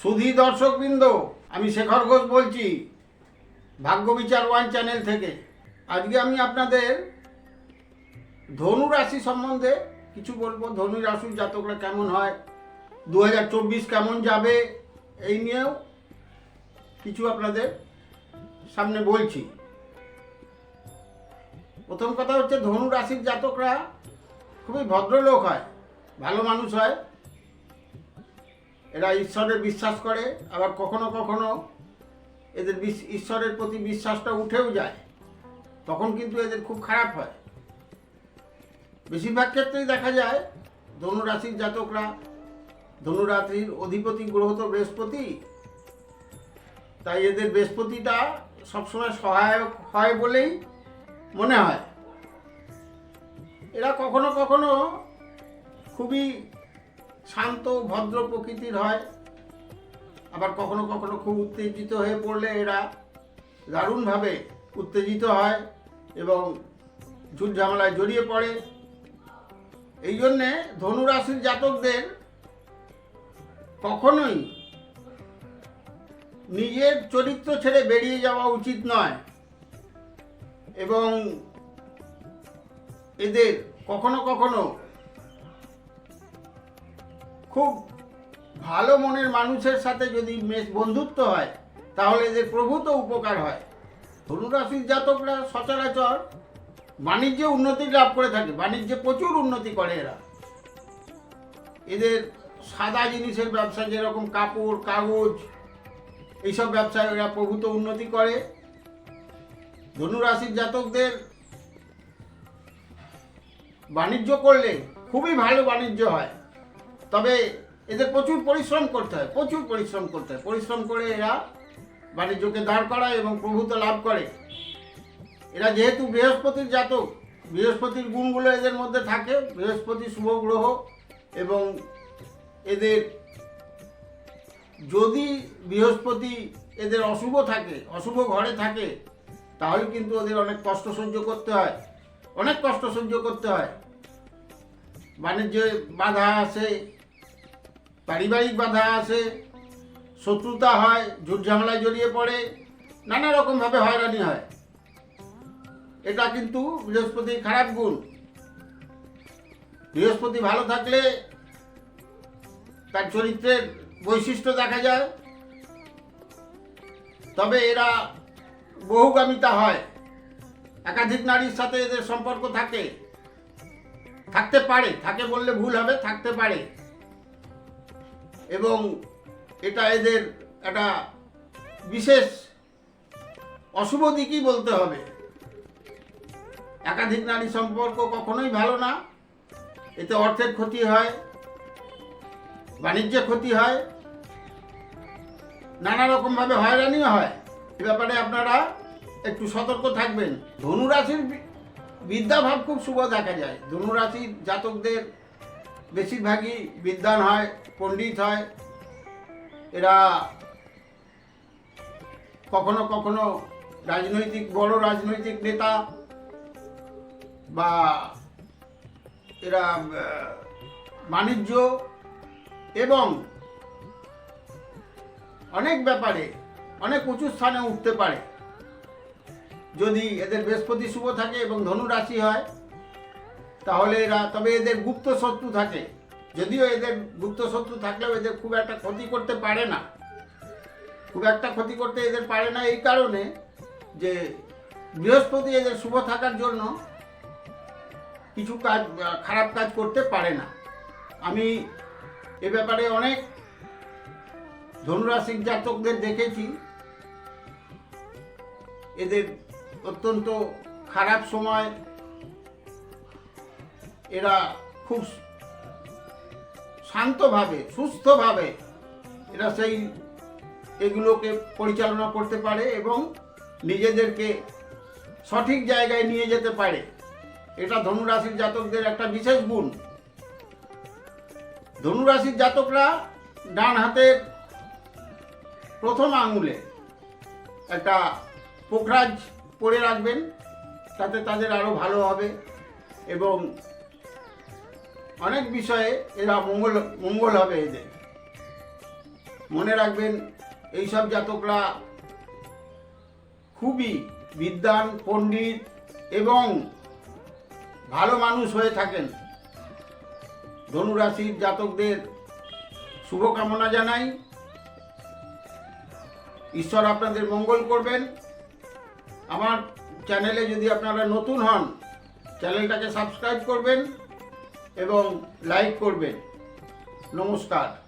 সুধী দর্শকবৃন্দ, আমি শেখর ঘোষ বলছি, ভাগ্য বিচার ওয়ান চ্যানেল থেকে। আজকে আমি আপনাদের ধনু রাশি সম্বন্ধে কিছু বলব। ধনু রাশির জাতকরা কেমন হয় দু হাজার চব্বিশ কেমন যাবে, এই নিয়েও কিছু আপনাদের সামনে বলছি। প্রথম কথা হচ্ছে, ধনু রাশির জাতকরা খুবই ভদ্রলোক হয়, ভালো মানুষ হয় এরা ঈশ্বরে বিশ্বাস করে, আবার কখনো কখনো এদের ঈশ্বরের প্রতি বিশ্বাসটা উঠেও যায়। তখন কিন্তু এদের খুব খারাপ হয়। বেশিরভাগ ক্ষেত্রেই দেখা যায়, ধনুরাশির জাতকরা ধনুরাত্রির অধিপতি গ্রহ তো বৃহস্পতি। তাই এদের বৃহস্পতিটা সবসময় সহায়ক হয় বলেই মনে হয়। এরা কখনো কখনো খুবই শান্ত, ভদ্র প্রকৃতির হয়। আবার কখনো কখনো খুব উত্তেজিত হয়ে পড়লে এরা দারুণভাবে উত্তেজিত হয় এবং ঝুট ঝামেলায় জড়িয়ে পড়ে। এই জন্যে ধনুরাশির জাতকদের কখনোই নিজের চরিত্র ছেড়ে বেরিয়ে যাওয়া উচিত নয় এবং এদের কখনো কখনো খুব ভালো মনের মানুষের সাথে যদি মেশ- বন্ধুত্ব হয়, তাহলে এদের প্রভূত উপকার হয়। ধনুরাশির জাতকরা সচরাচর বাণিজ্যে উন্নতি লাভ করে থাকে, বাণিজ্যে প্রচুর উন্নতি করে এরা। এদের সাদা জিনিসের ব্যবসা, যেরকম কাপড়, কাগজ, এইসব ব্যবসায় এরা প্রভূত উন্নতি করে। ধনুরাশির জাতকদের বাণিজ্য করলে খুবই ভালো বাণিজ্য হয়। তবে এদের প্রচুর পরিশ্রম করতে হয়, প্রচুর পরিশ্রম করতে হয়। পরিশ্রম করে এরা বাণিজ্যকে দাঁড় করায় এবং প্রভূত লাভ করে। এরা যেহেতু বৃহস্পতির জাতক, বৃহস্পতির গুণগুলো এদের মধ্যে থাকে, বৃহস্পতি শুভ গ্রহ এবং এদের যদি বৃহস্পতি এদের অশুভ থাকে, অশুভ ঘরে থাকে, তাহলে কিন্তু ওদের অনেক কষ্ট সহ্য করতে হয়, অনেক কষ্ট সহ্য করতে হয়। বাণিজ্যে বাধা আসে পারিবারিক বাধা আসে শত্রুতা হয় ঝুট ঝামেলায় জড়িয়ে পড়ে, নানা রকমভাবে হয়রানি হয়। এটা কিন্তু বৃহস্পতির খারাপ গুণ। বৃহস্পতি ভালো থাকলে তার চরিত্রের বৈশিষ্ট্য দেখা যায়। তবে এরা বহুগামিতা হয়। একাধিক নারীর সাথে এদের সম্পর্ক থাকে। থাকতে পারে, থাকে বললে ভুল হবে, থাকতে পারে। এবং এটা এদের একটা বিশেষ অশুভ দিকই বলতে হবে। একাধিক নারী সম্পর্ক কখনোই ভালো না। এতে অর্থের ক্ষতি হয়, বাণিজ্যে ক্ষতি হয়, নানা রকমভাবে হয়রানিও হয়। এ ব্যাপারে আপনারা একটু সতর্ক থাকবেন। ধনুরাশির বিদ্যাভাব খুব শুভ দেখা যায়। ধনুরাশির জাতকদের বেশিরভাগই বিদ্বান হয়, পণ্ডিত হয়। এরা কখনো কখনো রাজনৈতিক, বড় রাজনৈতিক নেতা বা এরা বাণিজ্য এবং অনেক ব্যাপারে, অনেক উঁচু স্থানে উঠতে পারে। যদি এদের বৃহস্পতি শুভ থাকে এবং ধনু রাশি হয় তাহলে এরা, তবে এদের গুপ্ত শত্রু থাকে। যদিও এদের গুপ্ত শত্রু থাকলেও এদের খুব একটা ক্ষতি করতে পারে না। খুব একটা ক্ষতি করতে এদের পারে না এই কারণে যে বৃহস্পতি এদের শুভ থাকার জন্য কিছু কাজ, খারাপ কাজ করতে পারে না। আমি এ ব্যাপারে অনেক ধনুরাশিক জাতকদের দেখেছি। এদের অত্যন্ত খারাপ সময় এরা খুব শান্তভাবে, সুস্থভাবে এরা সেই এগুলোকে পরিচালনা করতে পারে এবং নিজেদেরকে সঠিক জায়গায় নিয়ে যেতে পারে। এটা ধনুরাশির জাতকদের একটা বিশেষ গুণ। ধনুরাশির জাতকরা ডান হাতের প্রথম আঙুলে একটা পোখরাজ পরে রাখবেন, তাতে তাদের আরও ভালো হবে এবং অনেক বিষয়ে এরা মঙ্গল মঙ্গল হবে এদের মনে রাখবেন, এইসব জাতকরা খুবই বিদ্বান, পণ্ডিত এবং ভালো মানুষ হয়ে থাকেন। ধনুরাশির জাতকদের শুভকামনা জানাই। ঈশ্বর আপনাদের মঙ্গল করবেন। আমার চ্যানেলে যদি আপনারা নতুন হন, চ্যানেলটাকে সাবস্ক্রাইব করবেন। এবং লাইক করবেন। নমস্কার।